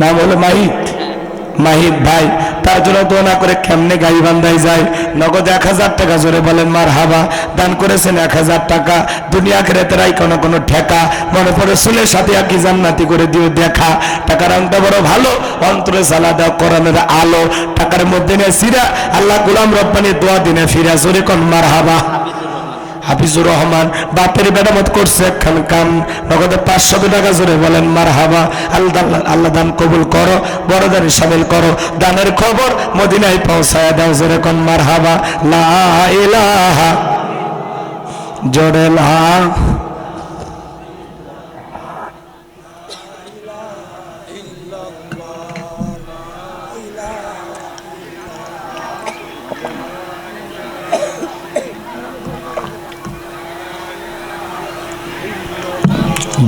নাম হলো মাহিত মাহিত ভাই, তার জন্য দোয়া করে কেমনে গাই বান্ধাই যায়? নগদ এক হাজার টাকা জোরে বলেন মার হাবা দান করেছেন এক হাজার টাকা। দুনিয়া খেরেতেরাই কোনো কোনো ঠেকা। মনে পড়ে সুলের সাথে কি জান্নাতি করে দিও দেখা। টাকার অঙ্কটা বড় ভালো, অন্তরে সালা দাও কোরআনের আলো। টাকার মধ্যে নিয়ে সিরা, আল্লাহ গুলাম রব্বানি দোয়া দিনে ফিরা। জোরে কোন মার হাবা হাফিজুর রহমান, বাপের বেড়ামত করছে একখান কাম। নগদে পাঁচশত টাকা জোরে বলেন মার হাবা আল্লাহ আল্লাহ দান কবুল করো, বড়দারি সামিল করো। দানের খবর মদিনায় পৌঁছায় দাও জোরে কন মার হাবা লা ইলাহা, জোরে লা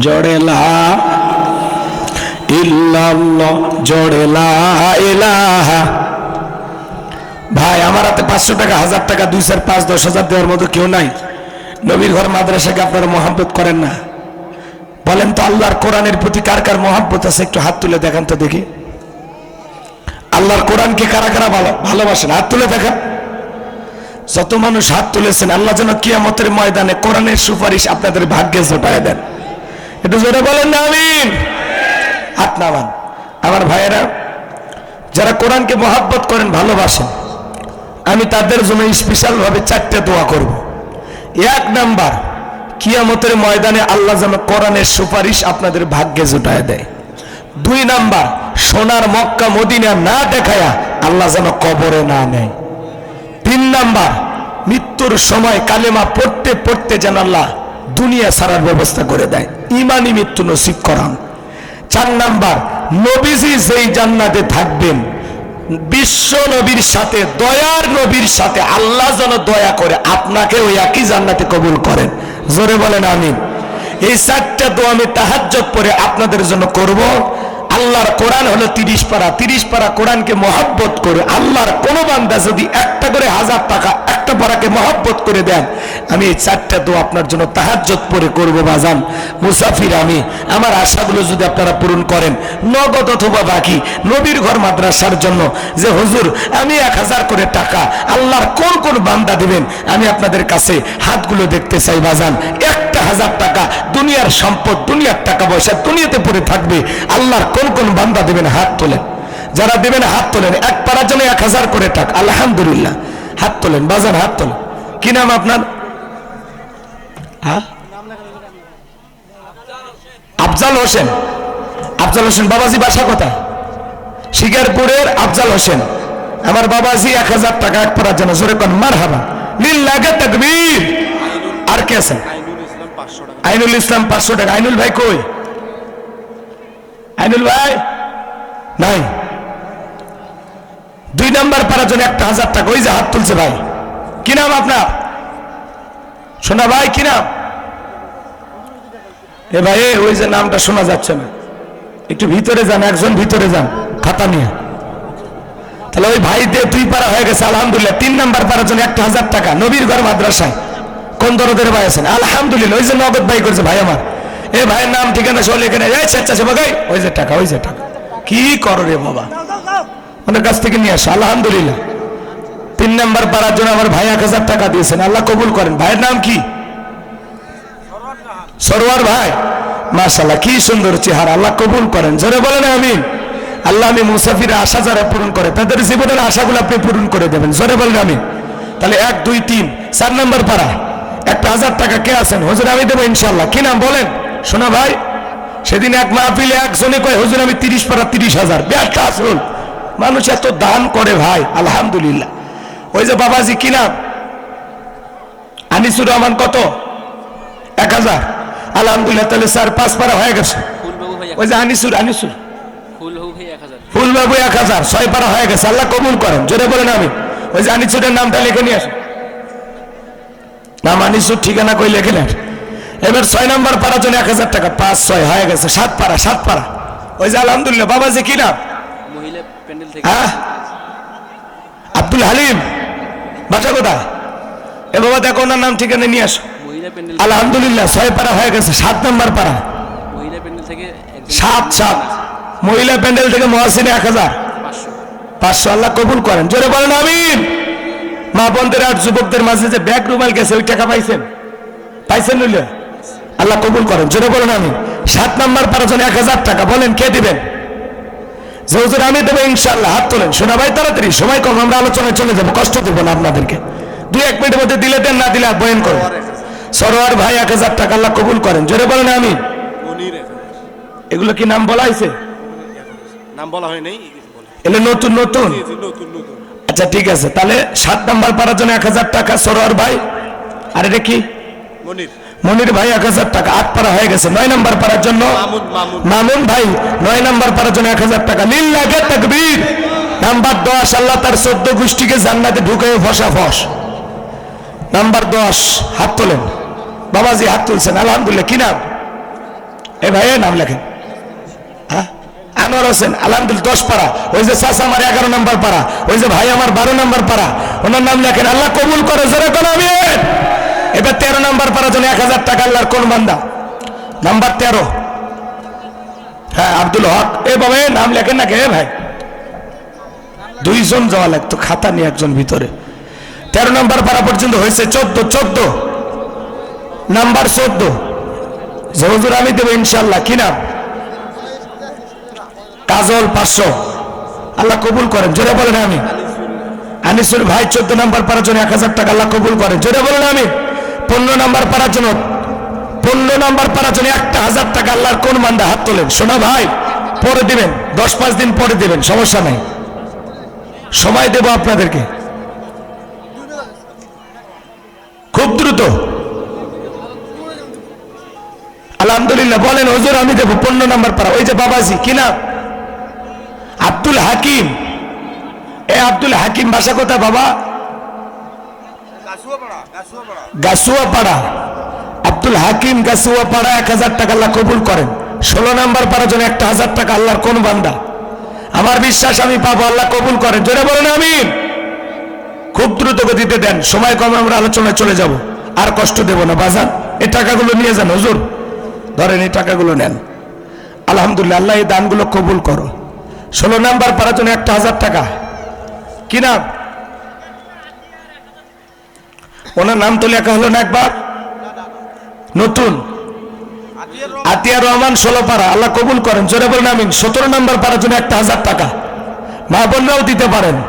জোরে লা ইল্লাল্লাহ জোরে লা ইলাহা। ভাই, আমার হাতে পাঁচশো টাকা, হাজার টাকা, দুই চার পাঁচ, দশ হাজার দেওয়ার মতো কেউ নাই। নবীর ঘর মাদ্রাসাকে আপনারা মহাব্বত করেন না? বলেন তো আল্লাহর কোরআনের প্রতি কার কার মহাব্বত আছে? একটু হাত তুলে দেখান তো দেখি। আল্লাহর কোরআনকে কারা কারা ভালো ভালোবাসেন? হাত তুলে দেখা যত মানুষ হাত তুলেছেন, আল্লাহ যেন কিয়ামতের ময়দানে কোরআনের সুপারিশ আপনাদের ভাগ্যে জোটায় দেন। একটু জোরে বলেন না, আমিন। হাত নামান। আমার ভাইয়েরা, যারা কোরআনকে মহাব্বত করেন, ভালোবাসেন, আমি তাদের জন্য স্পেশাল ভাবে চারটে দোয়া করব। এক নাম্বার, কিয়ামতের ময়দানে আল্লাহ যেন কোরআনের সুপারিশ আপনাদের ভাগ্যে জোটায় দেয়। দুই নাম্বার, সোনার মক্কা মদিনা না দেখায়া আল্লাহ যেন কবরে না নেয়। তিন নাম্বার, মৃত্যুর সময় কালেমা পড়তে পড়তে যেন আল্লাহ দুনিয়া সারার ব্যবস্থা করে দেয়। ইমানি মৃত্যু নসিব করান। চার নাম্বার, নবীজি যেই জান্নাতে থাকবেন, বিশ্ব নবীর সাথে, দয়ার নবীর সাথে, আল্লাহ যেন দয়া করে আপনাকে ওই একই জান্নাতে কবুল করেন। জোরে বলেন আমি এই চারটা দোয়া আমি তাহাজ্জত পরে আপনাদের জন্য করব। আল্লাহর কোরআন হলো তিরিশ পারা তিরিশ পারা কোরআনকে মহাব্বত করে। আল্লাহর কোনো বান্দা যদি একটা করে হাজার টাকা, একটা পারাকে মহাব্বত করে দেন, আমি এই চারটা তো আপনার জন্য তাহাজ্জত পরে করব বাজান। মুসাফির আমি, আমার আশাগুলো যদি আপনারা পূরণ করেন, নগদ অথবা বাকি, নবীর ঘর মাদ্রাসার জন্য, যে হুজুর, আমি এক হাজার করে টাকা, আল্লাহর কোন কোন বান্দা দিবেন, আমি আপনাদের কাছে হাতগুলো দেখতে চাই বাজান। একটা হাজার টাকা, দুনিয়ার সম্পদ, দুনিয়ার টাকা পয়সা দুনিয়াতে পড়ে থাকবে। আল্লাহর কোন কোন বান্দা দেবেন হাত তোলেন। যারা দেবেন হাত তোলেন, এক পাড়ার জন্য এক হাজার করে টাকা। আলহামদুলিল্লাহ, হাত তোলেন, বাজান হাত তোলেন। কি নাম আপনার? হ্যাঁ? আফজাল হোসেন। আফজাল হোসেন, বাবাজি বাসা কথা শিকারপুরের আফজাল হোসেন। আমার বাবাজি এক হাজার টাকা এক পাড়ার জন্য, জোরে কোন মার হাবা লিল্লাহে তাকবীর। আর কে আছেন? আইনুল ইসলাম পাঁচশো টাকা। আইনুল ভাই কই? আইনুল ভাই? নাই। দুই নাম্বার পাড়ার জন্য একটা হাজার টাকা। ওই যে হাত তুলছে ভাই। কি নাম আপনার? শোনা ভাই, কি নাম? এ ভাই ওই যে নামটা শোনা যাচ্ছে না। একটু ভিতরে যান, একজন ভিতরে যান। খাতা নিয়ে। তাহলে ওই ভাই দিয়ে দুই পারা হয়ে গেছে, আলহামদুলিল্লাহ। তিন নাম্বার পাড়ার জন্য একটা হাজার টাকা। নবীর ঘর মাদ্রাসায়। কোন দরদের ভাই আছেন। আলহামদুলিল্লাহ, ওই যে নগদ ভাই করেছে ভাই আমার। এ ভাইয়ের নাম, ঠিকানা সব এখানে এই চেষ্টা সে বাগাই ওই যে টাকা, ওই যে টাকা। কি করো রে বাবা? ওনার কাছ থেকে নিয়ে আসো। আলহামদুলিল্লাহ। তিন নাম্বার পাড়ার জন্য আমার ভাই এক হাজার টাকা দিয়েছেন। আল্লাহ কবুল করেন। ভাইয়ের নাম কি? সরোয়ার ভাই। মাশাল্লাহ কি সুন্দর চেহারা। আল্লাহ কবুল করেন। জোরে বলেন আমি আল্লাহ আমি মুসাফির আশা যারা পূরণ করে, তাদের জীবনের আশাগুলো আপনি পূরণ করে দেবেন। জোরে বলেন আমি তাহলে এক, দুই, তিন, চার নাম্বার পাড়া। একটা হাজার টাকা কে আছেন? হুজুর আমি দেবো ইনশাল্লাহ কি নাম বলেন? শোনা ভাই সেদিন এক মাহফিলে একজনে কয় হুজুর আমি তিরিশ পাড়া তিরিশ হাজার। ব্যাটটা আসুন মানুষ এত দান করে ভাই আলহামদুলিল্লাহ। ওই যে বাবাজি কি নাম? আনিসুর রহমান কত? এক হাজার। আলহামদুলিল্লাহ তাহলে স্যার পাঁচ পারা হয়ে গেছে। ওই যে আনিসুর আনিসুর। ফুলবাবু এক হাজার। ফুলবাবু এক হাজার ছয় পারা হয়ে গেছে। আল্লাহ কবুল করেন জোরে বলেন আমি। ওই যে আনিসুরের নামটা লিখে নিয়ে আসেন। নাম আনিসুর ঠিকানা কই লিখে নেন এবার ছয় নম্বর পাড়ার জন্য এক হাজার টাকা। পাঁচ ছয় হয়ে গেছে। সাত পাড়া সাত পাড়া। ওই যে আলহামদুলিল্লাহ বাবা যে কি নাম? হ্যাঁ? আব্দুল হালিম। বাসা কোথায়? এ বাবা দেখো ওনার নাম ঠিকানা নিয়ে আসো। আলহামদুলিল্লাহ ছয় পাড়া হয়ে গেছে। সাত নম্বর পাড়া। সাত সাত। মহিলা প্যান্ডেল থেকে মহাসিনে এক হাজার। পাঁচশো। পাঁচশো আল্লাহ কবুল করেন। জোরে বলেন আমিন। মা বোনদের আর যুবকদের মাঝে যে ব্যাগ রুমাল গেছে ওই টাকা পাইছেন? পাইছেন নইলে? আল্লাহ কবুল করেন। জোরে বলেন আমি। সাত নাম্বার পারার জন্য এক হাজার টাকা। বলেন কে দিবেন? যে হুজুর আমি দেবো ইনশাল্লাহ হাত তোলেন। শোনা ভাই তাড়াতাড়ি। সময় কম আমরা আলোচনায় চলে যাব। কষ্ট দেবো না আপনাদেরকে। দুই এক মিনিটের মধ্যে দিলে দেন না দিলে বয়ান করুন সরোয়ার ভাই এক হাজার টাকা। আল্লাহ কবুল করেন। জোরে বলেন আমি। এগুলো কি নাম বলা হয়েছে? নাম বলা হয় নাই বলে এগুলো নতুন নতুন নতুন নতুন। আচ্ছা ঠিক আছে। তাহলে সাত নাম্বার পারার জন্য এক হাজার টাকা সরোয়ার ভাই। আর এটা কি? মনির। মনির ভাই এক হাজার টাকা আট পারা হয়ে গেছে। নয় নাম্বার পারার জন্য মামুন ভাই নয় নাম্বার পারার জন্য এক হাজার টাকা। নীল লাগে তকবীর। নাম্বার দশ আল্লাহ তার চোদ্দ গোষ্ঠীকে জান্নাতে ঢুকে ফসা ফস। নাম্বার দশ হাত তোলেন। বাবাজি হাত তুলছেন আলহামদুলিল্লাহ। কি নাম? এ ভাই নাম লেখেন। আনোয়ার হোসেন, আলহামদুলিল্লাহ, দশ পারা ওই যে চাষা আমার এগারো নাম্বার পারা ওই যে ভাই আমার বারো নাম্বার পারা ওনার নাম লেখেন, আল্লাহ কবুল করে, জোরে আমি এবার তেরো নাম্বার পারার জন্য এক হাজার টাকা, আল্লাহর কোন বান্দা? নাম্বার তেরো। হ্যাঁ আব্দুল হক। এ বাবা নাম লেখেন না কে ভাই। দুইজন যাওয়া লাগতো, খাতা নিয়ে একজন ভিতরে। তেরো নাম্বার পারা পর্যন্ত হয়েছে চোদ্দ চোদ্দ। নাম্বার চোদ্দ। জহুজুর আমি দেবো ইনশাল্লাহ। কি নাম? কাজল পাঁচশো। আল্লাহ কবুল করেন, জোরে বলেন আমি। আনিসুর ভাই চোদ্দ নাম্বার পারার জন্য এক হাজার টাকা আল্লাহ কবুল করেন, জোরে বলেন আমি। পনেরো নাম্বার পারার জন্য, পনেরো নাম্বার পারার জন্য একটা হাজার টাকা আল্লাহর কোন মান্দা হাত তোলেন? শোনা ভাই, পরে দিবেন, দশ পাঁচ দিন পরে দিবেন, সমস্যা নাই। সময় দেব আপনাদেরকে। খুব দ্রুত। আলহামদুলিল্লাহ, বলেন, হুজুর, আমি দেবো পনেরো নাম্বার পারা ওই যে বাবাজি, কি নাম? আব্দুল হাকিম। এ আব্দুল হাকিম বাসা কোথায় বাবা? গাছুয়া পাড়া আব্দুল হাকিম গাছুয়া পাড়া এক হাজার টাকা আল্লাহ কবুল করেন। ষোলো নাম্বার পাড়ার জন্য একটা হাজার টাকা আল্লাহর কোন বান্দা? আমার বিশ্বাস আমি পাবো আল্লাহ কবুল করেন। জোরে বলেন আমি খুব দ্রুত গতিতে দেন। সময় কমে আমরা আলোচনায় চলে যাব। আর কষ্ট দেব না। বাজান এই টাকাগুলো নিয়ে যান হুজুর। ধরেন এই টাকাগুলো নেন। আলহামদুলিল্লাহ আল্লাহ এই দানগুলো কবুল করো। ষোলো নাম্বার পাড়ার জন্য একটা হাজার টাকা। কি নাম? ওনার নাম তো লেখা হলো না একবার। নতুন। আতিয়া রহমান ষোলো পাড়া, আল্লাহ কবুল করেন। জোরে বলেন আমিন। সতেরো নাম্বার পাড়ার জন্য একটা হাজার টাকা। মা বললেও দিতে পারেন।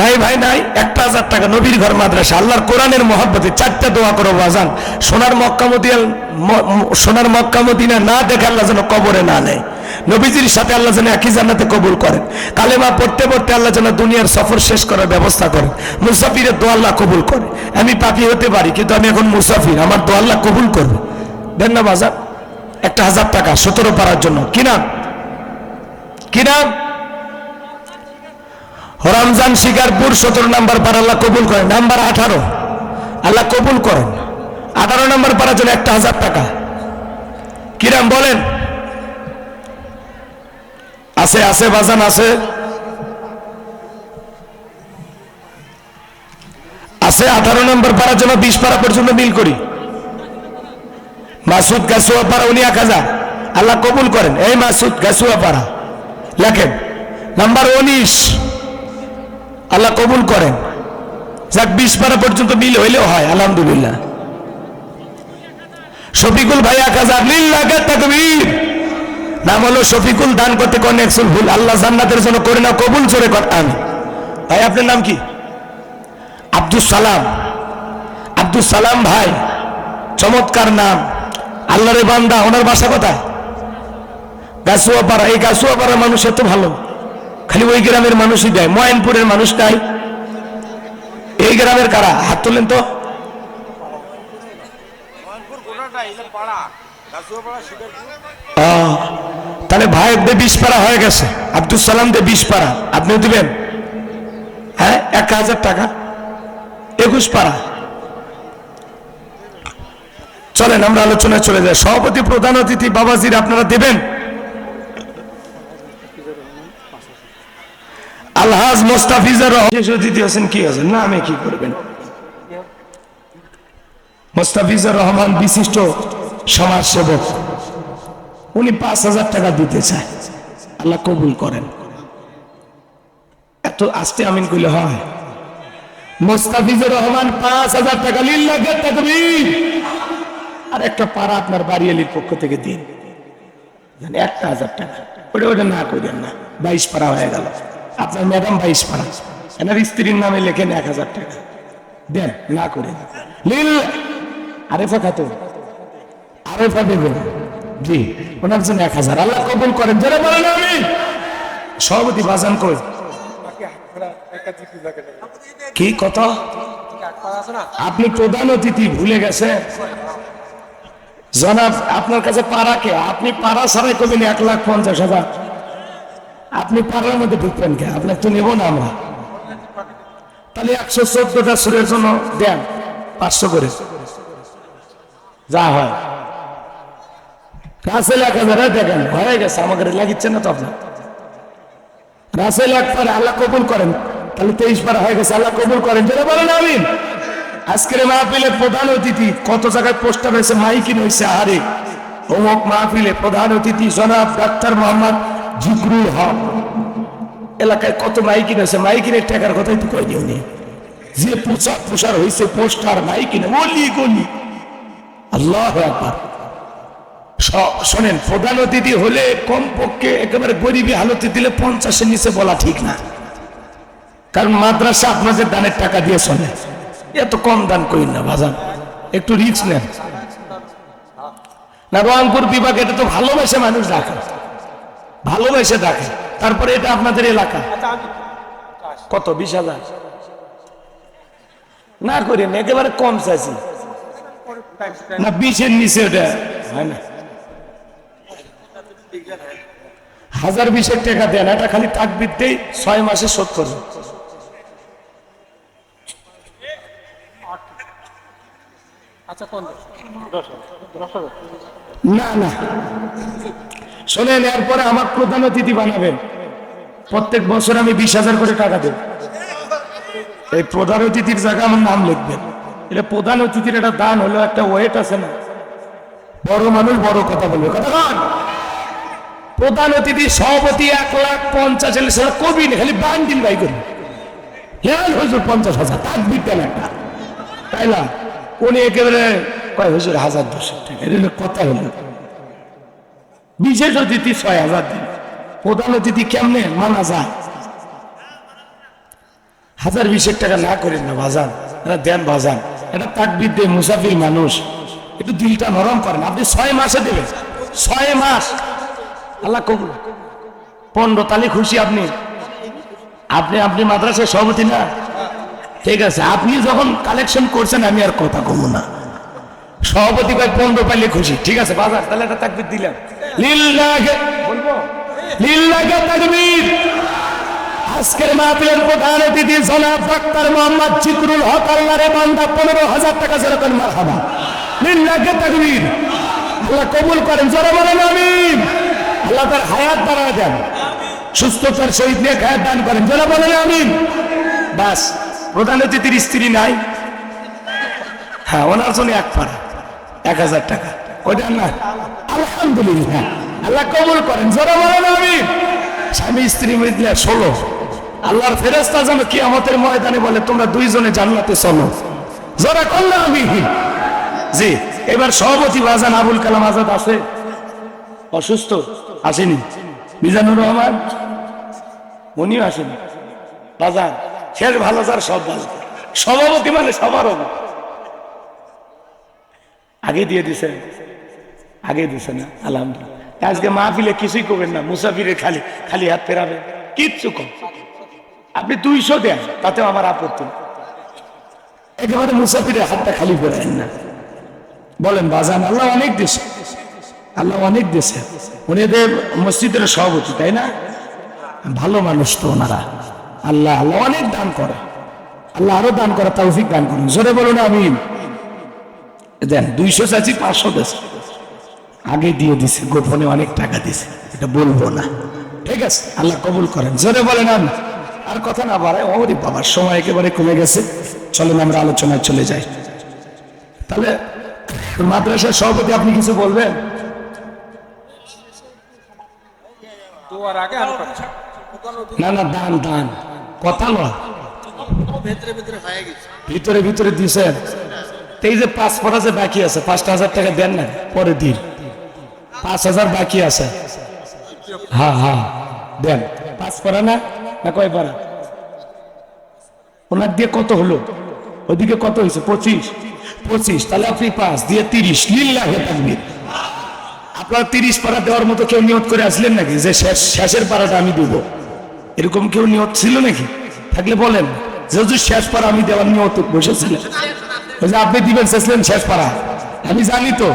নাই ভাই, নাই। একটা হাজার টাকা নবীর ঘর মাদ্রাসা, আল্লাহর কোরআনের মহব্বতে চারটা দোয়া করো বাজান। সোনার মক্কামদিয়াল সোনার মক্কামদিনা না দেখে আল্লাহ যেন কবরে না নেয়। নবীজির সাথে আল্লাহ যেন একই জান্নাতে কবুল করেন। কালেমা পড়তে পড়তে আল্লাহ যেন দুনিয়ার সফর শেষ করার ব্যবস্থা করেন। মুসাফিরের দোয়া আল্লাহ কবুল করে। আমি পাপি হতে পারি, কিন্তু আমি এখন মুসাফির। আমার দোয়া আল্লাহ কবুল করবে। দেন না বাজার একটা হাজার টাকা সতেরো পারার জন্য। কি নাম? কি নাম? রমজান শিকারপুর সতেরো নাম্বার পার আল্লাহ কবুল করেন। নাম্বার আঠারো। আল্লাহ কবুল করেন। আঠারো নাম্বার পারার জন্য একটা হাজার টাকা। কিরাম বলেন? আছে আছে, বাজান আছে। আছে, আঠারো নম্বর পাড়ার জন্য বিশ পাড়া পর্যন্ত মিল করি। মাসুদ গাছুয়া পাড়া, উনি এক হাজার। আল্লাহ কবুল করেন। এই মাসুদ গাছুয়া পাড়া। লেখেন। নাম্বার উনিশ। আল্লাহ কবুল করেন। যাক, বিশ পারা পর্যন্ত মিল হইলেও হয়, আলহামদুলিল্লাহ। শফিকুল ভাই তাকবীর। নাম হলো শফিকুল, দান করতে কোন একশন ভুল। আল্লাহ জান্নাতের জন্য করে না কবুল চোরে কর ভাই, আপনার নাম কি? আব্দুল সালাম। আব্দুল সালাম ভাই, চমৎকার নাম। আল্লাহরে বান্দা, ওনার বাসা কোথায়? গাছুয়া পাড়া এই গাছুয়া পাড়ার মানুষ এত ভালো। খালি ওই গ্রামের মানুষই দেয়। ময়নপুরের মানুষ নাই এই গ্রামের কারা? হাত তোলেন তো। তাহলে ভাই দে বিশ পারা হয়ে গেছে। আব্দুল সালাম দে বিশ পারা আপনিও দিবেন? হ্যাঁ এক হাজার টাকা। একুশ পারা চলেন আমরা আলোচনায় চলে যাই। সভাপতি প্রধান অতিথি বাবাজির আপনারা দেবেন? আলহাজ মোস্তাফিজার শেষ অতিথি আছেন কি আছেন না, আমি কি করবেন? মোস্তাফিজার রহমান বিশিষ্ট সমাজ সেবক উনি পাঁচ হাজার টাকা দিতে চায়। আল্লাহ কবুল করেন। এত আস্তে আমিন কইলে হয়। মোস্তাফিজুর রহমান পাঁচ হাজার টাকা লিল্লাহে তাকবীর। আর একটা পাড়া আপনার বাড়িয়ালির পক্ষ থেকে দিন। একটা হাজার টাকা। ওটা ওটা না করেন না। বাইশ পাড়া হয়ে গেল। আপনার ম্যাডাম বাইশ পাড়া এনার স্ত্রীর নামে লেখেন এক হাজার টাকা। দেন, না করে লিল আরেফা খাতুন আরেফা দেবেন জি, ওনার জন্য এক হাজার। আল্লাহ কবুল করেন যারা বলেন আমি। সভাপতি বাজান কই? কি কত আপনি প্রধান অতিথি, ভুলে গেছেন জনাব, আপনার কাছে পাড়া কে? আপনি পাড়া ছাড়াই কবেন এক লাখ পঞ্চাশ হাজার। আপনি পাড়ার মধ্যে ঢুকবেন কে? আপনার তো নেব না আমরা। তাহলে একশো চোদ্দটা সুরের জন্য দেন, পাঁচশো করে। যা হয়। রাসেল এক হাজার দেখেন হয়ে গেছে, আমাকে লাগিচ্ছে না তো আপনার রাসেল এক পারে, আল্লাহ কবুল করেন। তাহলে তেইশ পারা হয়ে গেছে, আল্লাহ কবুল করেন। যেটা বলেন, আমিন। আজকের মাহফিলে প্রধান অতিথি, কত জায়গায় পোস্টার হয়েছে মাইকিন হয়েছে, আহারে। অমুক মাহফিলে প্রধান অতিথি জনাব ডাক্তার মোহাম্মদ জিকরুল হক। এলাকায় কত মাইকিন হয়েছে মাইকিনের টাকার কথাই তো কই দিও যে প্রচার প্রসার হয়েছে পোস্টার মাইকিন গলি গলি। আল্লাহ একবার শোনেন, প্রধান অতিথি হলে কমপক্ষে একেবারে গরিবী হালতে দিলে পঞ্চাশের নিচে বলা ঠিক না। কারণ মাদ্রাসা আপনাদের দানের টাকা দিয়ে চলে। এত কম দান করি না বাজান একটু রিক্স নেন। না, রংপুর বিভাগ এটা তো ভালোবাসে মানুষ ডাকে ভালোবেসে ডাকে তারপরে এটা আপনাদের এলাকা। কত? বিশ হাজার? না করেন একেবারে কম চাইছি। না বিশের নিচে ওটা। হয় না। হাজার বিশের টাকা দেন এটা খালি তাকবির দেই ছয় মাসে শোধ করবে না না। শোনেন এরপরে আমার প্রধান অতিথি বানাবেন প্রত্যেক বছর আমি বিশ হাজার করে টাকা দেব। এই প্রধান অতিথির জায়গায় আমার নাম লিখবেন। এটা প্রধান অতিথির একটা দান হলো একটা ওয়েট আছে না। বড় মানুষ বড় কথা বলবে। কথা প্রধান অতিথি সভাপতি এক লাখ পঞ্চাশ হাজার সেটা কবি না, খালি বান্ডিল বাই করি হ্যাঁ হুজুর পঞ্চাশ হাজার তার বিদ্যাল একটা তাই না? উনি একেবারে কয় হুজুর হাজার এটা কথা হলো। বিশেষ অতিথি ছয় হাজার দিন। প্রধান অতিথি কেমনে? মানা যায়। হাজার বিশের টাকা না করেন না, বাজান। এটা দেন বাজান। এটা তাকবির দিয়ে মুসাফির মানুষ। একটু দিলটা নরম করেন। আপনি ছয় মাসে দেবেন। ছয় মাস। আল্লাহ কবুল। পনেরো তালি খুশি আপনি। আপনি আপনি মাদ্রাসার সভাপতি না? ঠিক আছে। আপনি যখন কালেকশন করছেন, আমি আর কথা কমু না। সভাপতি কয় পনেরো পাইলে খুশি। ঠিক আছে বাজার তাহলে একটা তাকবির দিলাম। লিল্লাহে বলব? লিল্লাহে তাকবীর। আজকের মাহফিলের প্রধান অতিথি জনাব ডাক্তার মোহাম্মদ জিকরুল হক আল্লাহরে বান্দা পনেরো হাজার টাকা যেরকম মারহাবা। লিল্লাহে তাকবীর। আল্লাহ কবুল করেন জোরে বলেন আমিন। আল্লাহ তার হায়াত দেন। সুস্থতার সহিত নিয়ে হায়াত দান করেন জোরে বলেন আমিন। বাস প্রধান অতিথির স্ত্রী নাই। হ্যাঁ ওনার জন্য এক পাড়া এক হাজার টাকা। ওইটা না। আলহামদুলিল্লাহ। আল্লাহ কবুল করেন। যারা বলেন আমি স্বামী, স্ত্রী মিলে ষোলো। আল্লাহর ফেরেস্তা যেন কি আমাদের ময়দানে বলে, তোমরা দুইজনে জান্নাতে চলো। যারা করলে আমি জি, এবার সভাপতি বাজান আবুল কালাম আজাদ আছে। অসুস্থ? আসেনি। মিজানুর রহমান? উনিও আসেনি। বাজার শেষ ভালো যার সব ভালো সভাপতি মানে সবার আগে দিয়ে দিছে আগে দিছে না, আলহামদুলিল্লাহ। আজকে মাহফিলে কিছুই করবেন না মুসাফিরে খালি খালি হাত ফেরাবেন। কিচ্ছু কম। আপনি দুইশো দেন, তাতেও আমার আপত্তি। একেবারে মুসাফিরের হাতটা খালি ফেরাবেন না। বলেন, বাজান, আল্লাহ অনেক দেশে আল্লাহ অনেক দেশে উনিদের মসজিদের সভাপতি, তাই না? ভালো মানুষ তো ওনারা। আল্লাহ আল্লাহ অনেক দান করে। আল্লাহ আরও দান করে তৌফিক দান করেন। জোরে বলুন আমি দেন, দুইশো চাচ্ছি পাঁচশো দেশে। আগে দিয়ে দিছে গোপনে অনেক টাকা দিছে। এটা বলব না। ঠিক আছে আল্লাহ কবুল করেন। জোরে বলেন আমি আর কথা না বাড়ায় ওরে বাবার সময় একেবারে কমে গেছে। চলেন আমরা আলোচনায় চলে যাই। তাহলে মাদ্রাসার সভাপতি আপনি কিছু বলবেন? আগে না না দান দান। কথা নয় ভেতরে ভেতরে হয়ে গেছে। ভিতরে ভিতরে দিয়েছেন এই যে পাঁচ যে বাকি আছে পাঁচটা হাজার টাকা দেন না পরে দিন। পাঁচ হাজার বাকি আছে। হ্যাঁ হ্যাঁ দেন। পাঁচ পড়া না? না কয় পড়া ওনার দিয়ে কত হলো? ওইদিকে কত হয়েছে? পঁচিশ। পঁচিশ, তাহলে আপনি পাঁচ, দিয়ে তিরিশ। লিল্লাহ আপনার তিরিশ পাড়া দেওয়ার মতো কেউ নিয়ত করে আসলেন নাকি? যে শেষ, শেষের পাড়াটা আমি দেবো। এরকম কেউ নিয়ত ছিল নাকি? থাকলে বলেন, যে হুজুর শেষ পাড়া আমি দেওয়ার নিয়ত বসেছিলেন আপনি দিবেন শেষলেন শেষ পাড়া আমি জানি তো,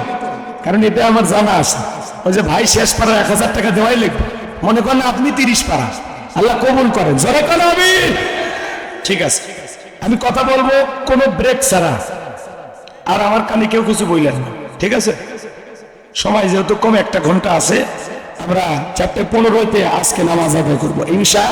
কারণ এটা আমার জানা আছে। ওই যে ভাই শেষ পাড়া এক হাজার টাকা দেওয়াই লাগবে। মনে করেন আপনি তিরিশ পাড়া। আল্লাহ কবুল করেন। জোরে করেন আমি। ঠিক আছে। আমি কথা বলব, কোনো ব্রেক ছাড়া। আর আমার কানে কেউ কিছু বললেন না। ঠিক আছে? সময় যেহেতু কম, একটা ঘণ্টা আছে। আমরা চারটে পনেরোতে আজকে নামাজ আদায় করব। ইনশা